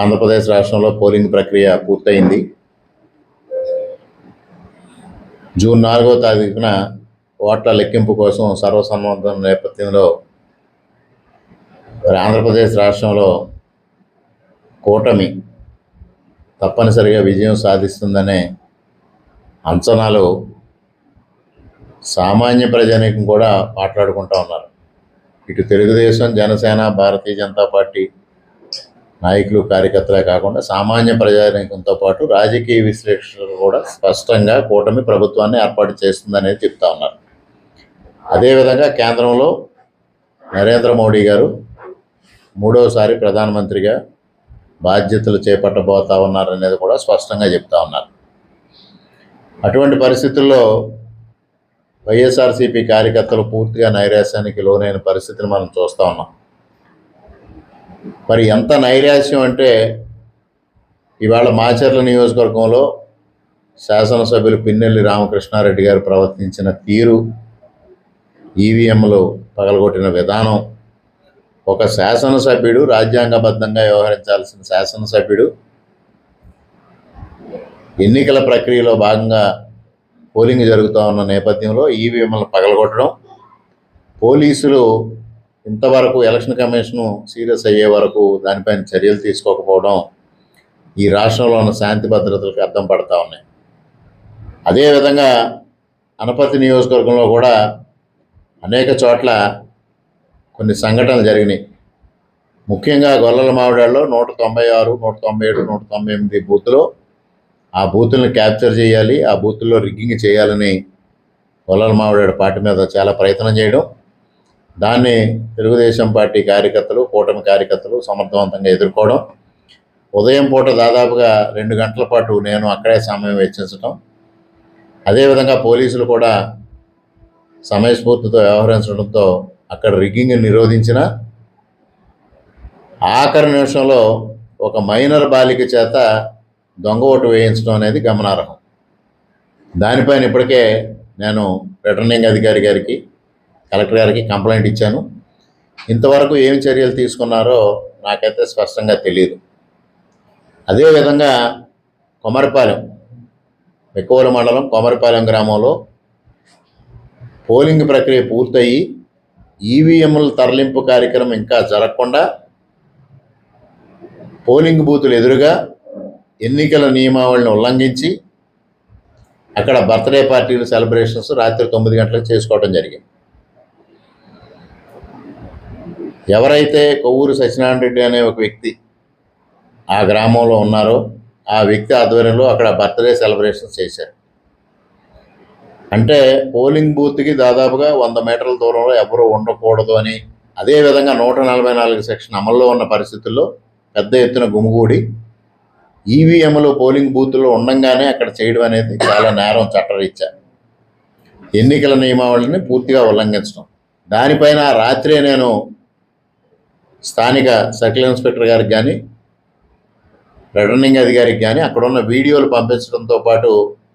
ఆంధ్రప్రదేశ్ రాష్ట్రంలో పోలింగ్ ప్రక్రియ పూర్తయింది. జూన్ నాలుగో తారీఖున ఓట్ల లెక్కింపు కోసం సర్వసమ్మతం నేపథ్యంలో మరి ఆంధ్రప్రదేశ్ రాష్ట్రంలో కూటమి తప్పనిసరిగా విజయం సాధిస్తుందనే అంచనాలు సామాన్య ప్రజానీకం కూడా మాట్లాడుకుంటూ ఉన్నారు. ఇటు తెలుగుదేశం జనసేన భారతీయ జనతా పార్టీ నాయకులు కార్యకర్తలే కాకుండా సామాన్య ప్రజానీకంతో పాటు రాజకీయ విశ్లేషకులు కూడా స్పష్టంగా కూటమి ప్రభుత్వాన్ని ఏర్పాటు చేస్తుందనేది చెప్తా ఉన్నారు. అదేవిధంగా కేంద్రంలో నరేంద్ర మోడీ గారు మూడవసారి ప్రధానమంత్రిగా బాధ్యతలు చేపట్టబోతా ఉన్నారనేది కూడా స్పష్టంగా చెప్తా ఉన్నారు. అటువంటి పరిస్థితుల్లో వైఎస్ఆర్సీపీ కార్యకర్తలు పూర్తిగా నైరాశ్యానికి లోనైన పరిస్థితిని మనం చూస్తూ ఉన్నాం. మరి ఎంత నైరాశ్యం అంటే ఇవాళ మాచర్ల నియోజకవర్గంలో శాసనసభ్యులు పిన్నెల్లి రామకృష్ణారెడ్డి గారు ప్రవర్తించిన తీరు ఈవీఎంలు పగలగొట్టిన విధానం. ఒక శాసనసభ్యుడు రాజ్యాంగబద్ధంగా వ్యవహరించాల్సిన శాసనసభ్యుడు ఎన్నికల ప్రక్రియలో భాగంగా పోలింగ్ జరుగుతూ ఉన్న నేపథ్యంలో ఈవీఎంలను పగలగొట్టడం. పోలీసులు ఇంతవరకు ఎలక్షన్ కమిషన్ సీరియస్ అయ్యే వరకు దానిపైన చర్యలు తీసుకోకపోవడం ఈ రాష్ట్రంలో ఉన్న శాంతి భద్రతలకు అర్థం పడతా ఉన్నాయి. అదేవిధంగా అనపర్తి నియోజకవర్గంలో కూడా అనేక చోట్ల కొన్ని సంఘటనలు జరిగినాయి. ముఖ్యంగా గొల్లల మావిడాల్లో నూట తొంభై ఆరు నూట తొంభై ఏడు నూట తొంభై ఎనిమిది బూత్లో ఆ బూతుల్ని క్యాప్చర్ చేయాలి ఆ బూతుల్లో రిగ్గింగ్ చేయాలని గొల్లల మావిడాడు పార్టీ మీద చాలా ప్రయత్నం చేయడం. దాన్ని తెలుగుదేశం పార్టీ కార్యకర్తలు కూటమి కార్యకర్తలు సమర్థవంతంగా ఎదుర్కోవడం. ఉదయం పూట దాదాపుగా రెండు గంటల పాటు నేను అక్కడే సమయం వెచ్చించడం అదేవిధంగా పోలీసులు కూడా సమయస్ఫూర్తితో వ్యవహరించడంతో అక్కడ రిగ్గింగ్ నిరోధించిన. ఆఖరి నిమిషంలో ఒక మైనర్ బాలిక చేత దొంగ ఓటు వేయించడం అనేది గమనార్హం. దానిపైన ఇప్పటికే నేను రిటర్నింగ్ అధికారి గారికి కలెక్టర్ గారికి కంప్లైంట్ ఇచ్చాను. ఇంతవరకు ఏమి చర్యలు తీసుకున్నారో నాకైతే స్పష్టంగా తెలియదు అదేవిధంగా కొమరపాలెం ఎక్కువల మండలం కొమరపాలెం గ్రామంలో పోలింగ్ ప్రక్రియ పూర్తయి ఈవీఎంల తరలింపు కార్యక్రమం ఇంకా జరగకుండా పోలింగ్ బూతులు ఎదురుగా ఎన్నికల నియమావళిని ఉల్లంఘించి అక్కడ బర్త్డే పార్టీలు సెలబ్రేషన్స్ రాత్రి తొమ్మిది గంటలకు చేసుకోవడం జరిగింది. ఎవరైతే కొవ్వూరు సత్యనారాయణ రెడ్డి అనే ఒక వ్యక్తి ఆ గ్రామంలో ఉన్నారో ఆ వ్యక్తి ఆధ్వర్యంలో అక్కడ బర్త్డే సెలబ్రేషన్స్ చేశారు. అంటే పోలింగ్ బూత్కి దాదాపుగా వంద మీటర్ల దూరంలో ఎవరు ఉండకూడదు అని అదేవిధంగా నూట నలభై నాలుగు సెక్షన్ అమల్లో ఉన్న పరిస్థితుల్లో పెద్ద ఎత్తున గుమిగూడి ఈవీఎంలు పోలింగ్ బూత్లో ఉండంగానే అక్కడ చేయడం అనేది చాలా నేరం చట్టరీత్యా. ఎన్నికల నియమావళిని పూర్తిగా ఉల్లంఘించడం. దానిపైన రాత్రే నేను స్థానిక సర్కిల్ ఇన్స్పెక్టర్ గారికి కానీ రిటర్నింగ్ అధికారికి కానీ అక్కడ ఉన్న వీడియోలు పంపించడంతో పాటు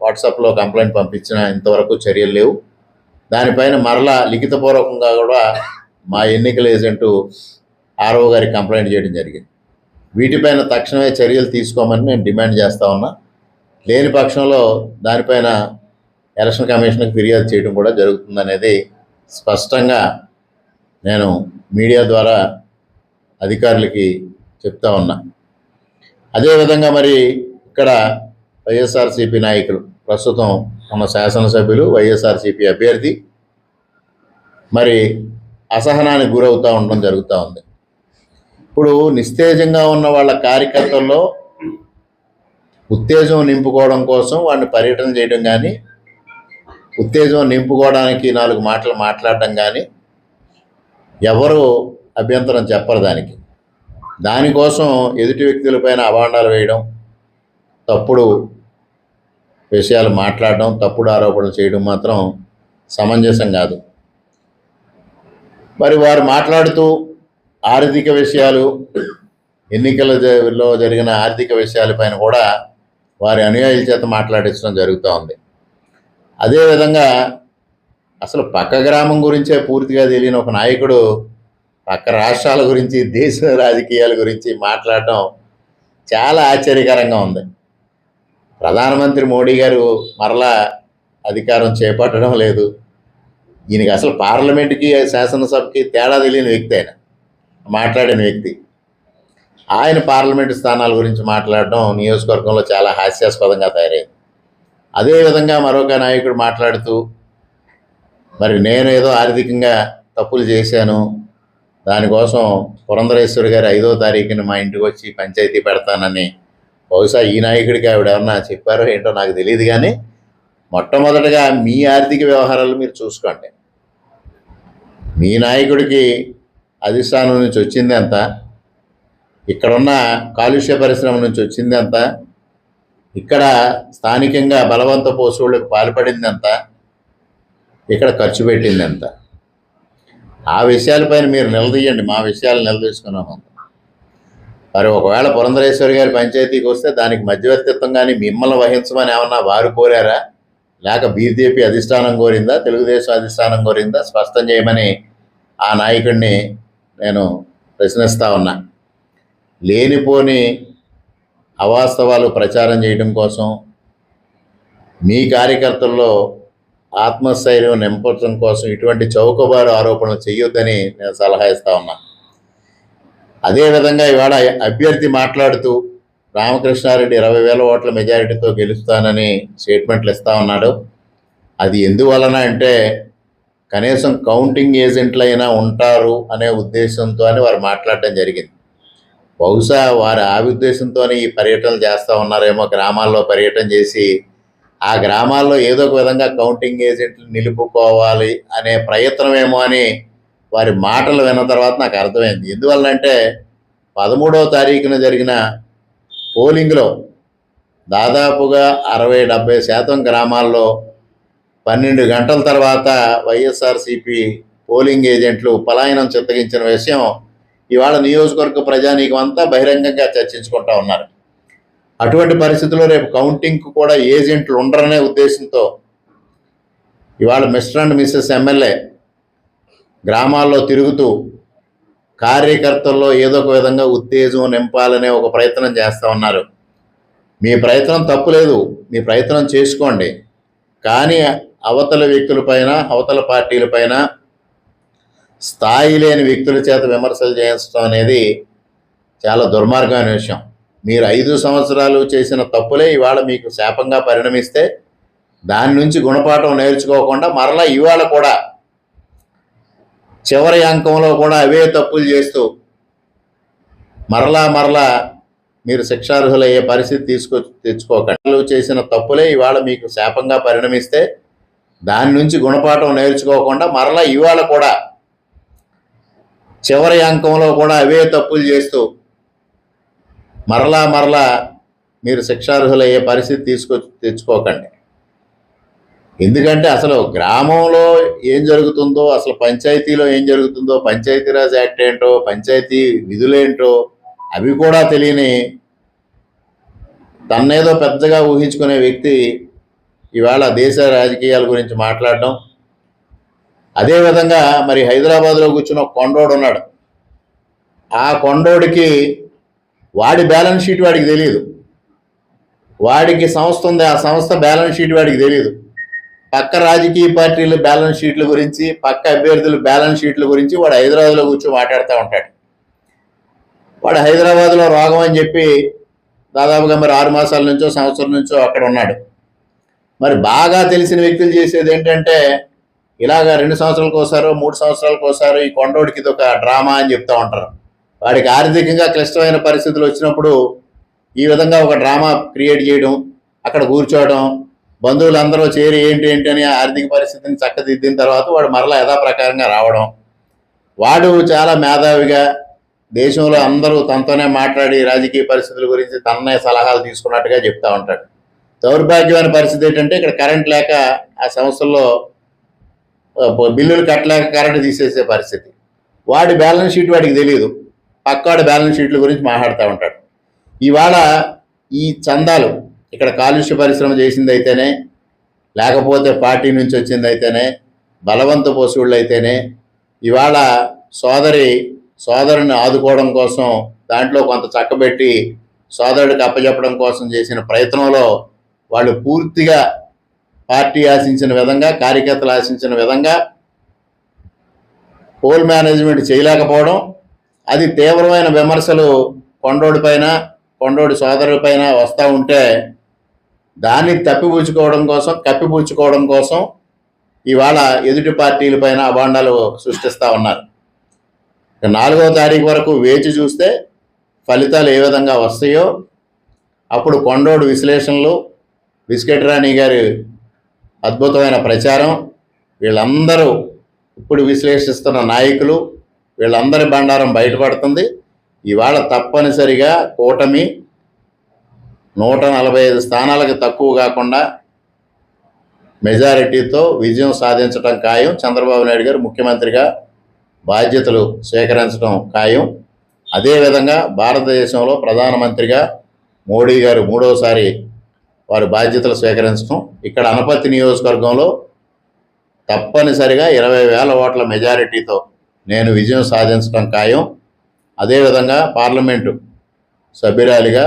వాట్సాప్లో కంప్లైంట్ పంపించిన ఇంతవరకు చర్యలు లేవు. దానిపైన మరలా లిఖితపూర్వకంగా కూడా మా ఎన్నికల ఏజెంటు ఆర్ఓ గారికి కంప్లైంట్ చేయడం జరిగింది. వీటిపైన తక్షణమే చర్యలు తీసుకోమని నేను డిమాండ్ చేస్తూ ఉన్నా. లేని పక్షంలో దానిపైన ఎలక్షన్ కమిషన్కి ఫిర్యాదు చేయడం కూడా జరుగుతుందనేది స్పష్టంగా నేను మీడియా ద్వారా అధికారులకి చెప్తా ఉన్నా. అదేవిధంగా మరి ఇక్కడ వైఎస్ఆర్సీపీ నాయకులు ప్రస్తుతం మన శాసనసభ్యులు వైఎస్ఆర్సీపీ అభ్యర్థి మరి అసహనానికి గురవుతూ ఉండడం జరుగుతూ ఉంది. ఇప్పుడు నిస్తేజంగా ఉన్న వాళ్ళ కార్యకర్తల్లో ఉత్తేజం నింపుకోవడం కోసం వాడిని పర్యటన చేయడం కానీ ఉత్తేజం నింపుకోవడానికి నాలుగు మాటలు మాట్లాడడం కానీ ఎవరు అభ్యంతరం చెప్పరు దానికి. దానికోసం ఎదుటి వ్యక్తులపైన అవాండాలు వేయడం తప్పుడు విషయాలు మాట్లాడడం తప్పుడు ఆరోపణలు చేయడం మాత్రం సమంజసం కాదు. మరి వారు మాట్లాడుతూ ఆర్థిక విషయాలు ఎన్నికల జరిగిన ఆర్థిక విషయాలపైన కూడా వారి అనుయాయుల చేత మాట్లాడించడం జరుగుతూ ఉంది. అదేవిధంగా అసలు పక్క గ్రామం గురించే పూర్తిగా తెలియని ఒక నాయకుడు పక్క రాష్ట్రాల గురించి దేశ రాజకీయాల గురించి మాట్లాడటం చాలా ఆశ్చర్యకరంగా ఉంది. ప్రధానమంత్రి మోడీ గారు మరలా అధికారం చేపట్టడం లేదు. ఈయనకి అసలు పార్లమెంట్కి శాసనసభకి తేడా తెలియని వ్యక్తి ఆయన మాట్లాడిన వ్యక్తి. ఆయన పార్లమెంటు స్థానాల గురించి మాట్లాడడం నియోజకవర్గంలో చాలా హాస్యాస్పదంగా తయారైంది. అదేవిధంగా మరొక నాయకుడు మాట్లాడుతూ మరి నేను ఏదో ఆర్థికంగా తప్పులు చేశాను దానికోసం పురంధరేశ్వరి గారు ఐదో తారీఖున మా ఇంటికి వచ్చి పంచాయతీ పెడతానని బహుశా ఈ నాయకుడికి ఆవిడ ఏమన్నా చెప్పారో ఏంటో నాకు తెలియదు కానీ మొట్టమొదటగా మీ ఆర్థిక వ్యవహారాలు మీరు చూసుకోండి. మీ నాయకుడికి అధిష్టానం నుంచి వచ్చింది ఎంత? ఇక్కడున్న కాలుష్య పరిశ్రమ నుంచి వచ్చింది ఎంత? ఇక్కడ స్థానికంగా బలవంత పోసుళ్ళకు పాల్పడింది ఎంత? ఇక్కడ ఖర్చు పెట్టింది ఎంత? ఆ విషయాలపైన మీరు నిలదీయండి. మా విషయాలు నిలదీసుకున్నాము మరి ఒకవేళ పురంధరేశ్వరి గారి పంచాయతీకి వస్తే దానికి మధ్యవర్తిత్వం కానీ మిమ్మల్ని వహించమని ఏమన్నా వారు కోరారా? లేక బీజేపీ అధిష్టానం కోరిందా? తెలుగుదేశం అధిష్టానం కోరిందా? స్పష్టం చేయమని ఆ నాయకుడిని నేను ప్రశ్నిస్తా ఉన్నా. లేనిపోని అవాస్తవాలు ప్రచారం చేయడం కోసం మీ కార్యకర్తల్లో ఆత్మస్థైర్యం నింపడం కోసం ఇటువంటి చౌకబారు ఆరోపణలు చేయొద్దని నేను సలహా ఇస్తా ఉన్నా. అదేవిధంగా ఇవాళ అభ్యర్థి మాట్లాడుతూ రామకృష్ణారెడ్డి ఇరవై వేల ఓట్ల మెజారిటీతో గెలుస్తానని స్టేట్మెంట్లు ఇస్తా ఉన్నాడు. అది ఎందువలన అంటే కనీసం కౌంటింగ్ ఏజెంట్లైనా ఉంటారు అనే ఉద్దేశంతో అని వారు మాట్లాడటం జరిగింది. బహుశా వారు ఆ ఉద్దేశంతోనే ఈ పర్యటనలు చేస్తూ ఉన్నారేమో గ్రామాల్లో పర్యటన చేసి ఆ గ్రామాల్లో ఏదో ఒక విధంగా కౌంటింగ్ ఏజెంట్లు నిలుపుకోవాలి అనే ప్రయత్నమేమో అని వారి మాటలు విన్న తర్వాత నాకు అర్థమైంది. ఎందువల్లంటే పదమూడవ తారీఖున జరిగిన పోలింగ్లో దాదాపుగా అరవై డెబ్బై శాతం గ్రామాల్లో పన్నెండు గంటల తర్వాత వైఎస్ఆర్సిపి పోలింగ్ ఏజెంట్లు పలాయనం చిత్తగించిన విషయం ఇవాళ నియోజకవర్గ ప్రజానీకం అంతా బహిరంగంగా చర్చించుకుంటా ఉన్నారు. అటువంటి పరిస్థితుల్లో రేపు కౌంటింగ్కు కూడా ఏజెంట్లు ఉండరనే ఉద్దేశంతో ఇవాళ మిస్టర్ అండ్ మిస్సెస్ ఎమ్మెల్యే గ్రామాల్లో తిరుగుతూ కార్యకర్తల్లో ఏదో ఒక విధంగా ఉత్తేజం నింపాలనే ఒక ప్రయత్నం చేస్తూ ఉన్నారు. మీ ప్రయత్నం తప్పులేదు మీ ప్రయత్నం చేసుకోండి. కానీ అవతల వ్యక్తులపైన అవతల పార్టీలపైన స్థాయి లేని వ్యక్తుల చేత విమర్శలు చేయించడం అనేది చాలా దుర్మార్గమైన విషయం. మీరు ఐదు సంవత్సరాలు చేసిన తప్పులే ఇవాళ మీకు శాపంగా పరిణమిస్తే దాని నుంచి గుణపాఠం నేర్చుకోకుండా మరలా ఇవాళ కూడా చివరి అంకంలో కూడా అవే తప్పులు చేస్తూ మరలా మరలా మీరు శిక్షార్హులయ్యే పరిస్థితి తీసుకొ తెచ్చుకోకండి. చేసిన తప్పులే ఇవాళ మీకు శాపంగా పరిణమిస్తే దాని నుంచి గుణపాఠం నేర్చుకోకుండా మరలా ఇవాళ కూడా చివరి అంకంలో కూడా అవే తప్పులు చేస్తూ మరలా మరలా మీరు శిక్షార్హులయ్యే పరిస్థితి తీసుకొ తెచ్చుకోకండి. ఎందుకంటే అసలు గ్రామంలో ఏం జరుగుతుందో అసలు పంచాయతీలో ఏం జరుగుతుందో పంచాయతీరాజ్ యాక్ట్ ఏంటో పంచాయతీ విధులేంటో అవి కూడా తెలియని తన్నేదో పెద్దగా ఊహించుకునే వ్యక్తి ఇవాళ దేశ రాజకీయాల గురించి మాట్లాడడం. అదేవిధంగా మరి హైదరాబాద్లో కూర్చున్న ఒక కొండోడు ఉన్నాడు. ఆ కొండోడికి వాడి బ్యాలెన్స్ షీట్ వాడికి తెలియదు వాడికి సంస్థ ఉంది? ఆ సంస్థ బ్యాలెన్స్ షీట్ వాడికి తెలియదు పక్క రాజకీయ పార్టీల బ్యాలెన్స్ షీట్ల గురించి పక్క అభ్యర్థుల బ్యాలెన్స్ షీట్ల గురించి వాడు హైదరాబాద్లో కూర్చొని మాట్లాడుతూ ఉంటాడు. వాడు హైదరాబాద్లో రోగం అని చెప్పి దాదాపుగా మరి ఆరు మాసాల నుంచో సంవత్సరం నుంచో అక్కడ ఉన్నాడు. మరి బాగా తెలిసిన వ్యక్తులు చేసేది ఏంటంటే ఇలాగ రెండు సంవత్సరాలకు ఒకసారో మూడు సంవత్సరాలకు ఒకసారో ఈ కొండోడికి ఇది ఒక డ్రామా అని చెప్తా ఉంటారు. వాడికి ఆర్థికంగా క్లిష్టమైన పరిస్థితులు వచ్చినప్పుడు ఈ విధంగా ఒక డ్రామా క్రియేట్ చేయడం అక్కడ కూర్చోవడం బంధువులందరూ చేరి ఏంటి ఏంటి అని ఆర్థిక పరిస్థితిని చక్కదిద్దిన తర్వాత వాడు మరలా యథాప్రకారంగా రావడం. వాడు చాలా మేధావిగా దేశంలో అందరూ తనతోనే మాట్లాడి రాజకీయ పరిస్థితుల గురించి తననే సలహాలు తీసుకున్నట్టుగా చెప్తా ఉంటాడు. దౌర్భాగ్యమైన పరిస్థితి ఏంటంటే ఇక్కడ కరెంట్ లేక ఆ సంస్థల్లో బిల్లులు కట్టలేక కరెంట్ తీసేసే పరిస్థితి. వాడి బ్యాలెన్స్ షీట్ వాడికి తెలియదు పక్కాడు బ్యాలెన్స్ షీట్ల గురించి మాట్లాడుతూ ఉంటాడు. ఇవాళ ఈ చందాలు ఇక్కడ కాలుష్య పరిశ్రమ చేసింది అయితేనే లేకపోతే పార్టీ నుంచి వచ్చింది అయితేనే బలవంత పోసుళ్ళు అయితేనే ఇవాళ సోదరి సోదరుని ఆదుకోవడం కోసం దాంట్లో కొంత చక్కబెట్టి సోదరుడికి అప్పచెప్పడం కోసం చేసిన ప్రయత్నంలో వాళ్ళు పూర్తిగా పార్టీ ఆశించిన విధంగా కార్యకర్తలు ఆశించిన విధంగా పోల్ మేనేజ్మెంట్ చేయలేకపోవడం అది తీవ్రమైన విమర్శలు కొండోడి పైన కొండోడి సోదరుడి పైన వస్తూ ఉంటే దాన్ని తప్పిపుచ్చుకోవడం కోసం కప్పిపుచ్చుకోవడం కోసం ఇవాళ ఎదుటి పార్టీలపైన అభాండాలు సృష్టిస్తూ ఉన్నారు. నాలుగో తారీఖు వరకు వేచి చూస్తే ఫలితాలు ఏ విధంగా వస్తాయో అప్పుడు కొండోడు విశ్లేషణలు బిస్కెట్ రాణి గారి అద్భుతమైన ప్రచారం వీళ్ళందరూ ఇప్పుడు విశ్లేషిస్తున్న నాయకులు వీళ్ళందరి బండారం బయటపడుతుంది. ఇవాళ తప్పనిసరిగా కూటమి నూట నలభై ఐదు స్థానాలకు తక్కువ కాకుండా మెజారిటీతో విజయం సాధించడం ఖాయం. చంద్రబాబు నాయుడు గారు ముఖ్యమంత్రిగా బాధ్యతలు స్వీకరించడం ఖాయం. అదేవిధంగా భారతదేశంలో ప్రధానమంత్రిగా మోడీ గారు మూడోసారి వారి బాధ్యతలు స్వీకరించడం ఇక్కడ అనపతి నియోజకవర్గంలో తప్పనిసరిగా ఇరవై వేల ఓట్ల మెజారిటీతో నేను విజయం సాధించడం ఖాయం. అదేవిధంగా పార్లమెంటు సభ్యురాలిగా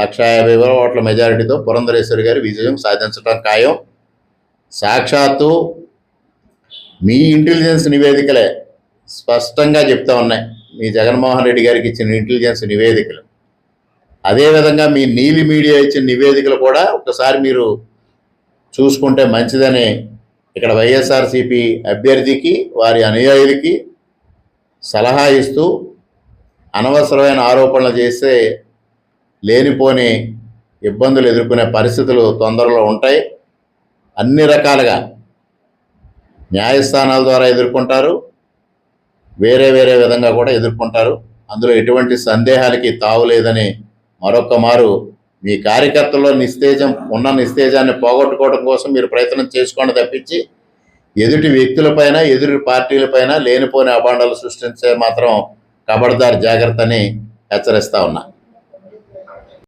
లక్ష యాభై వేల ఓట్ల మెజారిటీతో పురంధరేశ్వరి గారి విజయం సాధించడం ఖాయం. సాక్షాత్తు మీ ఇంటెలిజెన్స్ నివేదికలే స్పష్టంగా చెప్తా ఉన్నాయి. మీ జగన్మోహన్ రెడ్డి గారికి ఇచ్చిన ఇంటెలిజెన్స్ నివేదికలు. అదేవిధంగా మీ నీలి మీడియా ఇచ్చిన నివేదికలు కూడా ఒకసారి మీరు చూసుకుంటే మంచిదని ఇక్కడ వైఎస్ఆర్సీపీ అభ్యర్థికి వారి అనుయాయులకి సలహా ఇస్తూ అనవసరమైన ఆరోపణలు చేస్తే లేనిపోని ఇబ్బందులు ఎదుర్కొనే పరిస్థితులు తొందరలో ఉంటాయి. అన్ని రకాలుగా న్యాయస్థానాల ద్వారా ఎదుర్కొంటారు. వేరే వేరే విధంగా కూడా ఎదుర్కొంటారు. అందులో ఎటువంటి సందేహాలకి తావు లేదని మరొక్క మారు మీ కార్యకర్తల్లో నిస్తేజం ఉన్న నిస్తేజాన్ని పోగొట్టుకోవడం కోసం మీరు ప్రయత్నం చేసుకోండి తప్పించి ఎదుటి వ్యక్తులపైన ఎదుటి పార్టీలపైన లేనిపోని అభాండాలు సృష్టించే మాత్రం కబడ్దార్ జాగ్రత్త అని హెచ్చరిస్తా ఉన్నా.